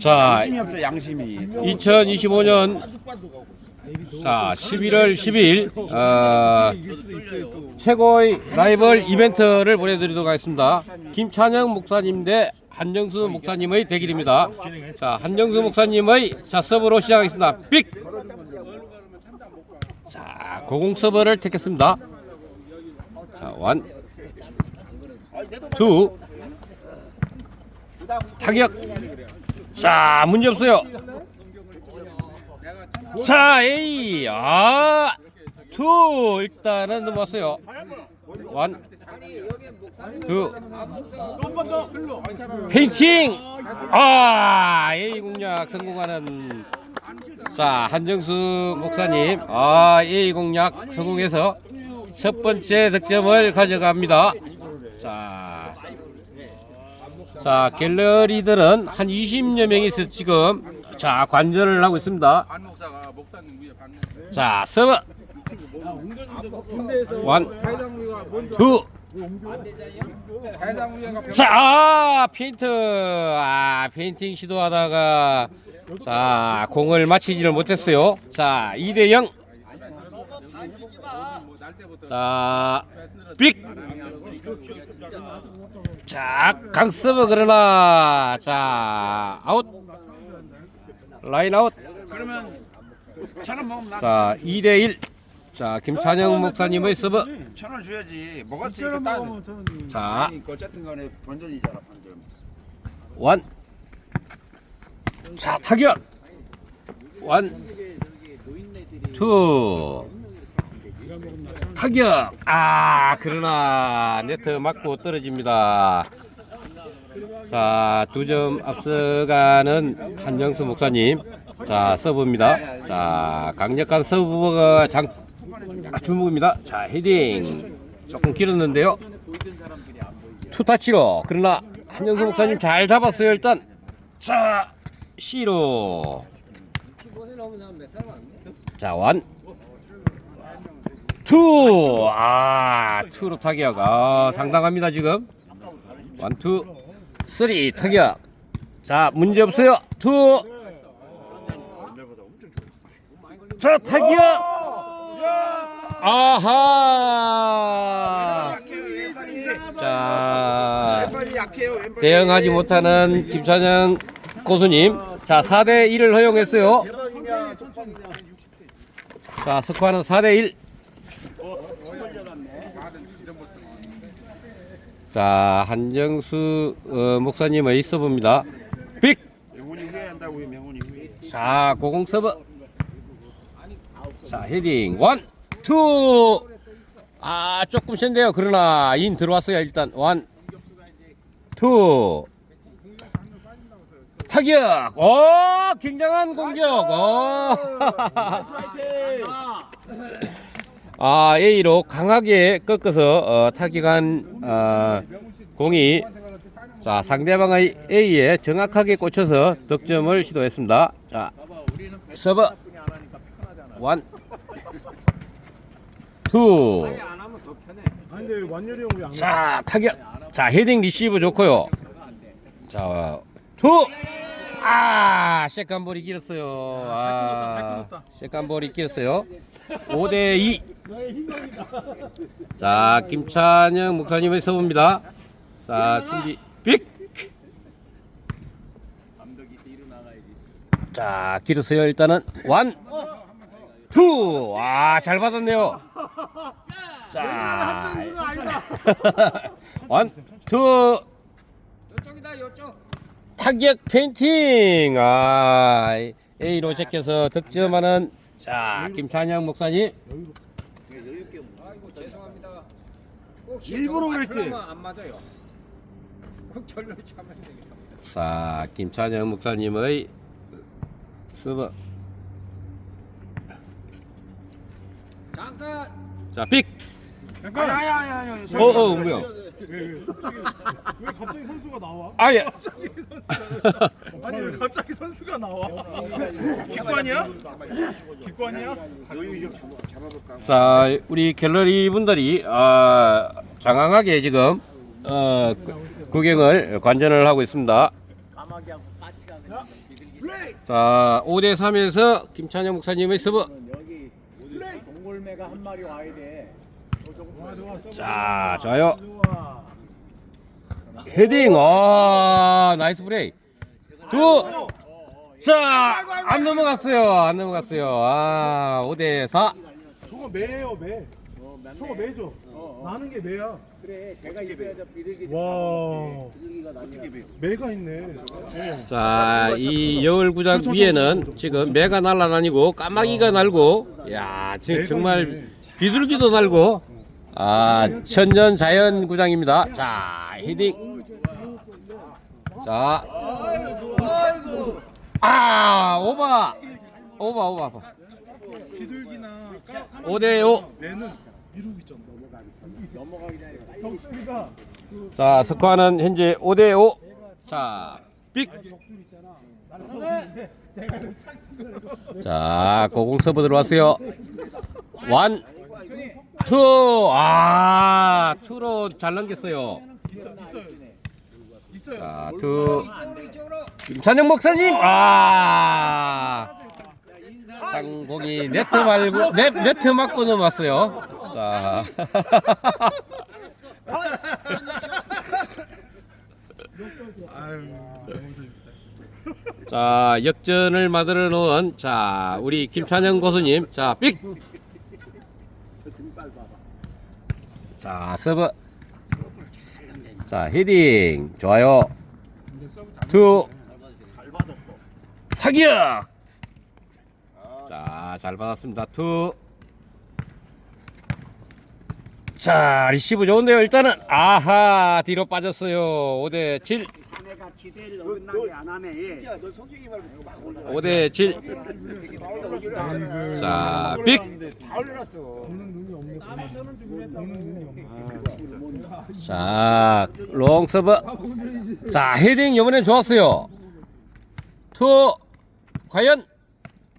자, 양심이 없어 양심이. 2025년 자 11월 10일 어, 최고의 라이벌 이벤트를 보내드리도록 하겠습니다. 김찬영 목사님 대 한정수 목사님의 대결입니다. 자 한정수 목사님의 자 서브로 시작하겠습니다. 삑! 자 고공 서브를 택했습니다. 자 원, 투, 타격. 자 문제 없어요. 자, A, 아, 투, 일단은 넘어왔어요. 원, 투, 페인팅, 아, A 공략 성공하는, 자, 한정수 목사님, 아, A 공략 성공해서 첫 번째 득점을 가져갑니다. 자, 자, 갤러리들은 한 20여 명이서 지금, 자, 관전을 하고 있습니다. 자, 서브. 원, 투. 해당 위에가 자, 아, 페인트. 아, 페인팅 시도하다가 자, 공을 맞히지를 못했어요. 자, 2대 0. 자, 빅. 자, 강서브 그러나 자, 아웃. 라인 아웃. 그러면. 자, 2대 1. 자, 김찬영 목사님의 서브. 천원 줘야지. 먹었으니까 딴. 자, 아니 그 어쨌든 간에 본전이잖아 본전. 원. 자, 타격. 원. 투. 타격. 아, 그러나 네트 맞고 떨어집니다. 자, 두 점 앞서가는 한정수 목사님. 자, 서브입니다. 자, 강력한 서브가 장 아, 주목입니다. 자, 헤딩. 조금 길었는데요. 투타치로. 그러나 한정수 목사님 잘 잡았어요, 일단. 자, C로. 자, 원. 투. 아, 투로 타격. 아, 상당합니다, 지금. 원, 투, 쓰리 타격. 자, 문제 없어요. 투. 자, 타격. 아하. 자. 대응하지 못하는 김찬영 고수님. 자, 4대 1을 허용했어요. 자, 스코어는 4대 1. 자, 한정수 어, 목사님의 서브입니다. 빅! 자, 고공 서브. 자, 헤딩. 원, 투. 아, 조금 센데요. 그러나 인 들어왔어요. 일단 원, 투. 타격. 오, 굉장한 공격. 오. 아, A로 강하게 꺾어서 어, 타격한 어, 공이 자 상대방의 A에 정확하게 꽂혀서 득점을 시도했습니다. 자 서브 원, 투. 자 타격. 자 헤딩 리시브 좋고요. 자 투. 아 세컨볼이 길었어요. 아 세컨볼이 길었어요. 5대 2. 자 김찬영 목사님의 서브입니다. 자 준비 빅. 자 길었어요 일단은 원, 투. 와 잘 받았네요. 자 원, 투. 이쪽이다 이쪽. 타격 페인팅 아 A로 제껴서 득점하는 자 김찬영 목사님 아이고 죄송합니다. 꼭 일부러 저거 그랬지? 맞추면 안 맞아요. 꼭 절로 참아야 되겠다. 자 김찬영 목사님의 서브 잠깐. 자빅 잠깐. 아니 아니 아니 아니. 어 어 뭐야 왜 갑자기 선수가 나와? 아예 아니 왜 갑자기 선수가 나와? 기관이야? 기관이야? 자 우리 갤러리 분들이 아 장황하게 지금 어 그- 구경을 관전을 하고 있습니다. 자, 5대 3에서 김찬영 목사님의 서브. 여기 동골매가 한 마리 와야 돼. 자, 좋아요. 좋아. 헤딩. 아, 나이스 플레이. 두. 자, 안 넘어갔어요. 안 넘어갔어요. 아, 5대 4. 저거 매예요 매. 어. 저거 매죠. 나는 게 매야. 그래, 비둘기 와. 비둘기가 매가 있네. 어. 자, 이 여울구장 위에는 지금 매가 날아다니고 까마귀가 날고, 야, 지금 정말 비둘기도 날고, 아, 천년 자연 구장입니다. 자, 헤딩. 자, 아, 오바, 오바, 오바, 오바. 비둘기나 5대 5. 매는 미루고 있잖아. 덕수리가 자, 스코어는 현재 5대 5. 자, 빅. 자, 고공 서브 들어왔어요. 원, 투. 아, 투로 잘 넘겼어요. 있어요. 자, 투. 김찬영 목사님. 아. 상공이 네트 말고 네, 네트 맞고 넘었어요. 자. 자 역전을 만들어 놓은 자 우리 김찬영 고수님 자 삑. 자 서브. 자 헤딩 좋아요. 투. 타격. 자 잘 받았습니다. 투. 자 리시브 좋은데요 일단은 아하 뒤로 빠졌어요 5대 7 내가 기대를 어긋나게 안 하네. 야, 너 성격이 말고 그거 막 올라. 5대 7 자, 빅! 다 올려놨어. 보는 눈이 없네. 자, 롱 서브. 자, 헤딩 이번엔 좋았어요. 투. 과연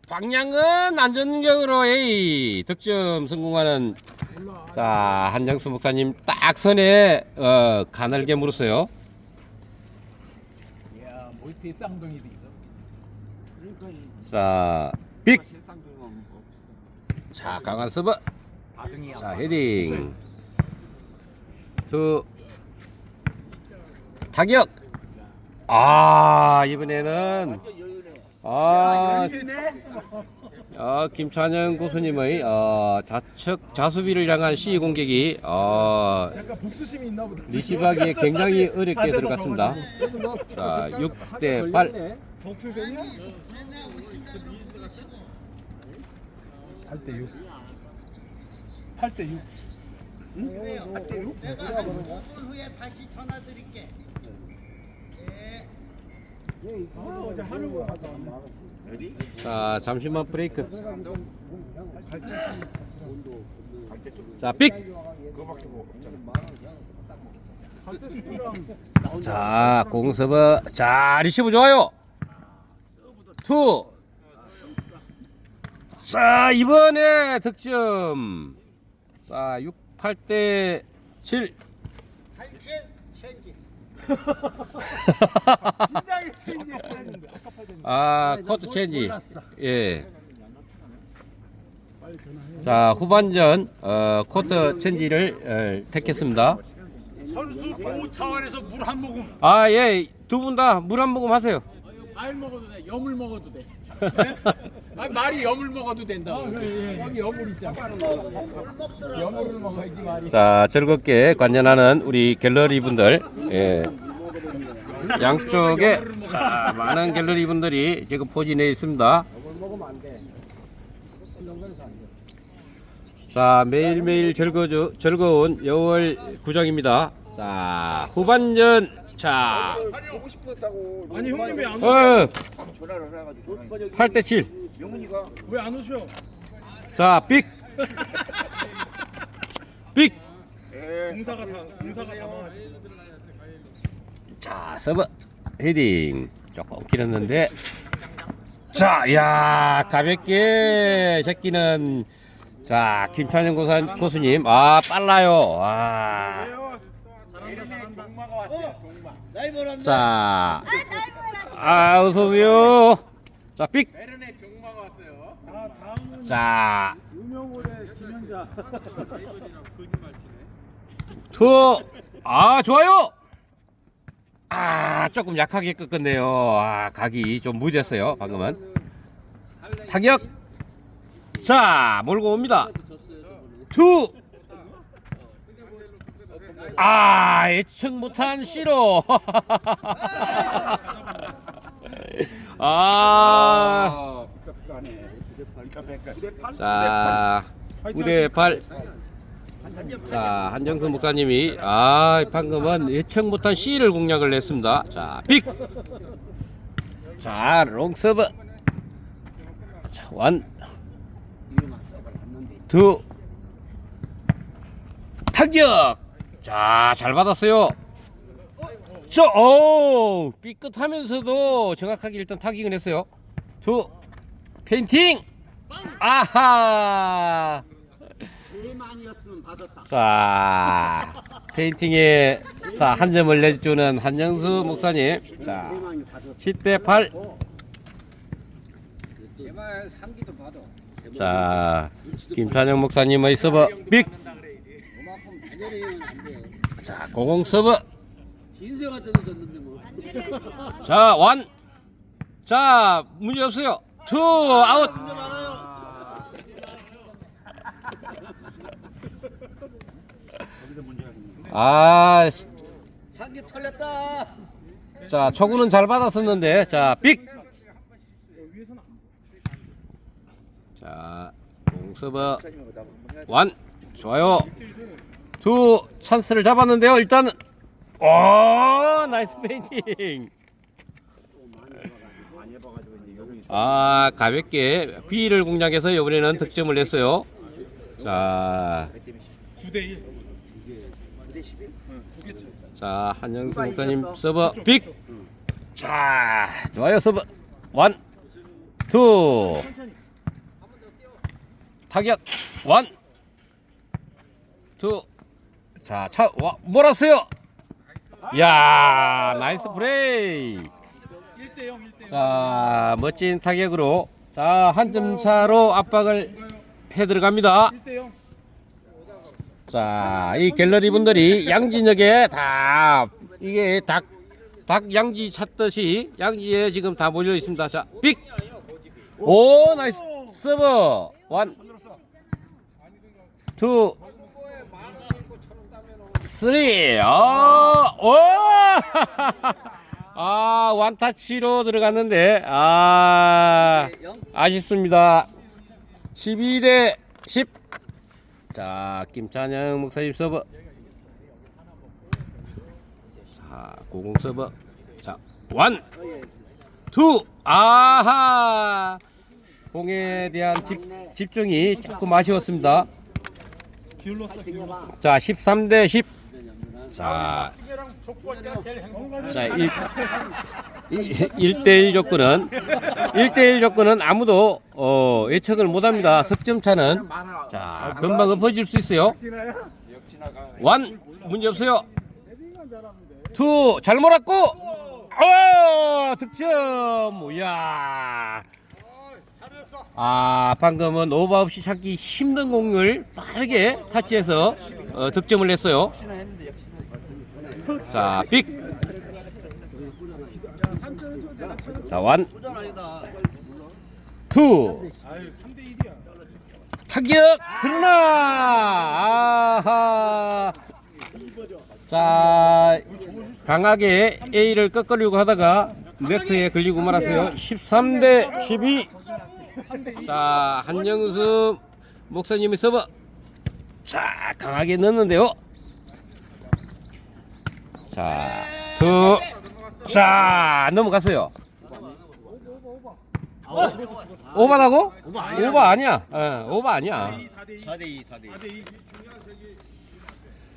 방향은 안전적으로 A 득점 성공하는 자, 한정수 목사님 딱 선에 어, 가늘게 물었어요. 야, 멀티 쌍둥이도 있어. 자, 빅. 자, 강한 서브. 자 헤딩. 투 타격. 아 이번에는. 아, 아 김찬영 고수님의 어, 좌측 자수비를 향한 시위 공격이 어, 약간 복수심이 있나 보다. 리시브하기에 굉장히 어렵게 들어갔습니다. 자 6대 8 복수전이야? 8대 6. 8대 6. 그래요. 내가 한 5분 후에 다시 전화 드릴게. 어디? 자 잠시만 브레이크 없잖아. 자, 공서브. 자, 리시브 좋아요. 투. 자, 이번에 득점. 자, 6, 8대 7. 87 체인지. 진작에 체인지했어야 했는데 아, 코트 체인지. 예. 자, 후반전 어, 코트 체인지를 어, 택했습니다. 선수 보호 차원에서 물 한 모금. 아, 예. 두 분 다 물 한 모금 하세요. 과일 먹어도 돼. 염을 먹어도 돼. 아 말이 염을 먹어도 된다고. 여기 염을 있잖아. 염을 먹어야지 말이. 자 즐겁게 관전하는 우리 갤러리 분들 예. 양쪽에 자, 많은 갤러리 분들이 지금 포진해 있습니다. 자 매일매일 즐거 즐거운 여월 구장입니다. 자 후반전 자 보고 싶었다고. 아니 형님 왜안 오셔? 어, 전화를 해가지고. 전화해. 8대 7. 영훈이가 왜안 오셔? 자 빅. 빅. 예. 공사가 다 공사가 다 망하시. 자 서브 헤딩 조금 길었는데 자 야 가볍게 제끼는 자 김찬영 고사, 고수님 아 빨라요. 짧으란다. 자, 아, 짧아라. 아, 어서 오세요. 자. 아 다음은 자. 투. 아, 좋아요. 아, 조금 약하게 꺾었네요. 아, 각이 좀 무디했어요. 방금은. 타격. 자, 몰고 옵니다. 투. 아, 예측 못한 시로. 아. 자, 9대 8. 자, 한정수 목사님이 아, 방금은 예측 못한 C를 공략을 했습니다. 자, 빅. 자, 롱 서브. 자, 원. 투. 타격. 자, 잘 받았어요. 저, 오, 삐끗하면서도 정확하게 일단 타격을 했어요. 투. 페인팅. 아하. 제일 많이였으면 받았다. 자, 페인팅에 자, 한 점을 내주는 한영수 목사님. 자, 제일 많이 받았다. 10대 8. 제발 상기도 받아. 자, 김찬영 목사님의 서브 빅. 자, 고공 떨어졌는데 뭐. 자, 완. 자, 문제 없어요. 투 아웃. 아, 씨. 상기 털렸다. 자, 초구는 잘 받았었는데. 자, 빅. 자, 공 서브. 완 좋아요 두 찬스를 잡았는데요 일단 오 나이스 페인팅 아 가볍게 B를 공략해서 이번에는 득점을 했어요 자, 9대 1. 자 한영수 목사님 서브 빅자 좋아요 서브. 원투. 타격. 원 투. 자, 차, 와, 몰았어요. 야, 나이스 플레이. 1대 0 1대 0. 자, 멋진 타격으로. 자, 한 점 차로 압박을 해 들어갑니다. 1대 0. 자, 이 갤러리 분들이 양진역에 다 이게 닭, 닭 양지 찾듯이 양지에 지금 다 몰려 있습니다. 자, 빅. 오, 나이스 서브. 원. 투. 쓰리. 어, 오! 아, 완타치로 들어갔는데, 아, 아쉽습니다. 12대 10. 자, 김찬영 목사님 서브. 자, 고공 서브. 자, 원, 투. 아하. 공에 대한 집, 집중이 조금 아쉬웠습니다. 자, 13대 10. 자, 자, 1, 1대1 조건은 1대1 조건은 아무도 어, 예측을 못 합니다. 석점 차는 자, 금방 엎어질 수 있어요. 원 문제 없어요. 투잘 몰았고 어 득점 이야 아 방금은 오버 없이 찾기 힘든 공을 빠르게 타치해서 어, 득점을 했어요 자빅자원. 투. 아유 3대 1이야. 타격 그러나 아하. 자 강하게 A를 꺾으려고 하다가 네트에 걸리고 말았어요. 13대 12 자 한영수 목사님의 서브 자 강하게 넣었는데요 자 두 자 넘어갔어요 오바라고? 오바 아니야. 예, 오바 아니야. 4대 2. 4대 2.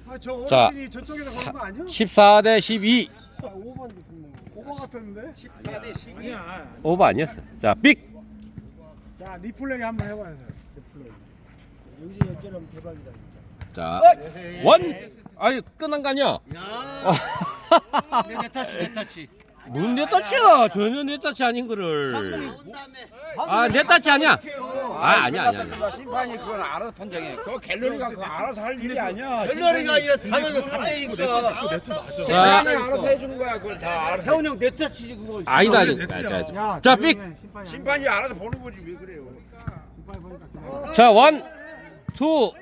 아저 자, 어르신이 저쪽에서 그런 거 아니야? 14 대 12. 아, 5번 무슨 오버 같았는데? 14대 12. 아니야. 오바 아니었어. 자, 빅. 자 리플레이 한번 해봐야 돼. 리플레이. 여기서 역전하면 대박이다. 자, 원. 아니 끝난 거 아니야? 내 타치 내 타치 뭔내 따치야? 전혀 내 따치 아닌 거를. 아, 내 따치 아니야. 아, 아니야, 아니야. 아니야. 심판이 그건 알아서 판정해. 그거 갤러리가 그거 알아서 할 일이 아니야. 갤러리가 아니라 하면서 사대니까 자, 알아서 해주는 거야. 그걸 다 알아서. 태훈 형내 타치지 그거 아니다. 자, 자, 자. 자, 삑. 심판이 알아서 보는 거지 왜 그래요? 자, 원, 투.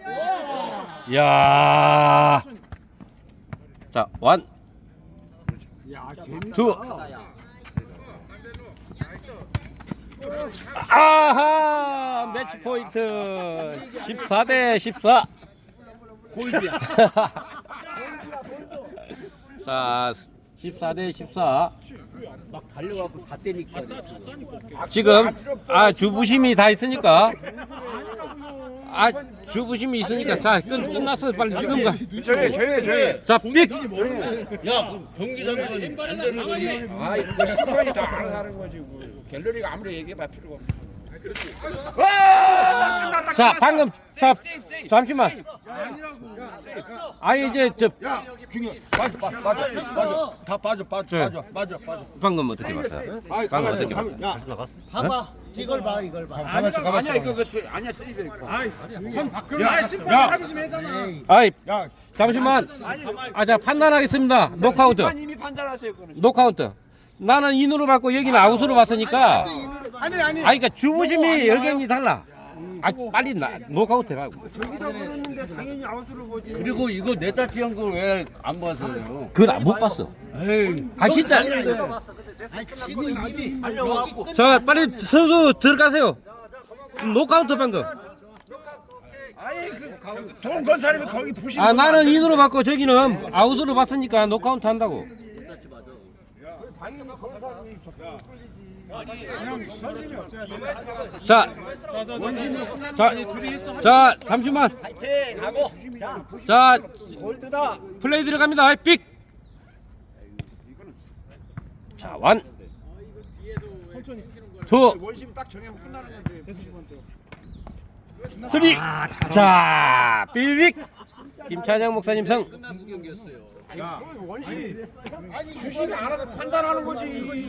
야. 자, 원, 투. 아하! 매치 포인트. 14 대 14. 골드야 자, 14 대 14. 막 달려갖고 다 때니까 지금 아 주부심이 다 있으니까 아 주부심이 있으니까 자 끝, 끝났어 빨리 지금 가. 조용히 조용히 조용히. 자 삑. 야그 경기 장관이 안 되는 거니 아 이거 심판이 다 알아서 하는 거지. 그 갤러리가 아무리 얘기해 봐 필요가 없어. 자 방금 자 잠시만. 아 이제 저 중요. 맞아, 맞아, 맞아, 맞아. 다 빠져, 빠져, 저- 빠져, 빠져. 방금 어떻게 봤어요? 아이, 방금 가만히 어떻게 있어, 봤어요? 가만히- 야, 봐봐 이걸 봐 이걸 봐 가만히 있어, 가만히 아니야 있어. 이거 그 수- 아니야 세이브. 선 밖으로 야, 아 야. 심판 합의 좀 해잖아 아이 야, 잠시만. 아 자 판단하겠습니다. 노카운트. 이미 판단하세요 그거는. 노카운트. 나는 인으로 받고 여기는 아웃으로 봤으니까. 아니 아니 아니 그러니까 주부심이 의견이 달라. 아 빨리 나 노카운트 해라고. 그리고 이거 내 타치한 걸 왜 안 봐서요 그걸 못 봤어. 에이 아 진짜. 아니 지금 이미 달려갖고 자 빨리 선수 들어가세요. 노카운트 방금. 아니 그돈 건 사람이 거기 부심. 아 나는 인으로 받고 저기는 아웃으로 봤으니까 노카운트 한다고. 자, 자, 자 잠시만. 자, 플레이 들어갑니다. 삑. 자, 원, 투, 원심 딱 정하면 끝나는 건데. 쓰리. 자, 삑. 김찬영 목사님 성. 원심이 주식이 알아서 판단하는 거지.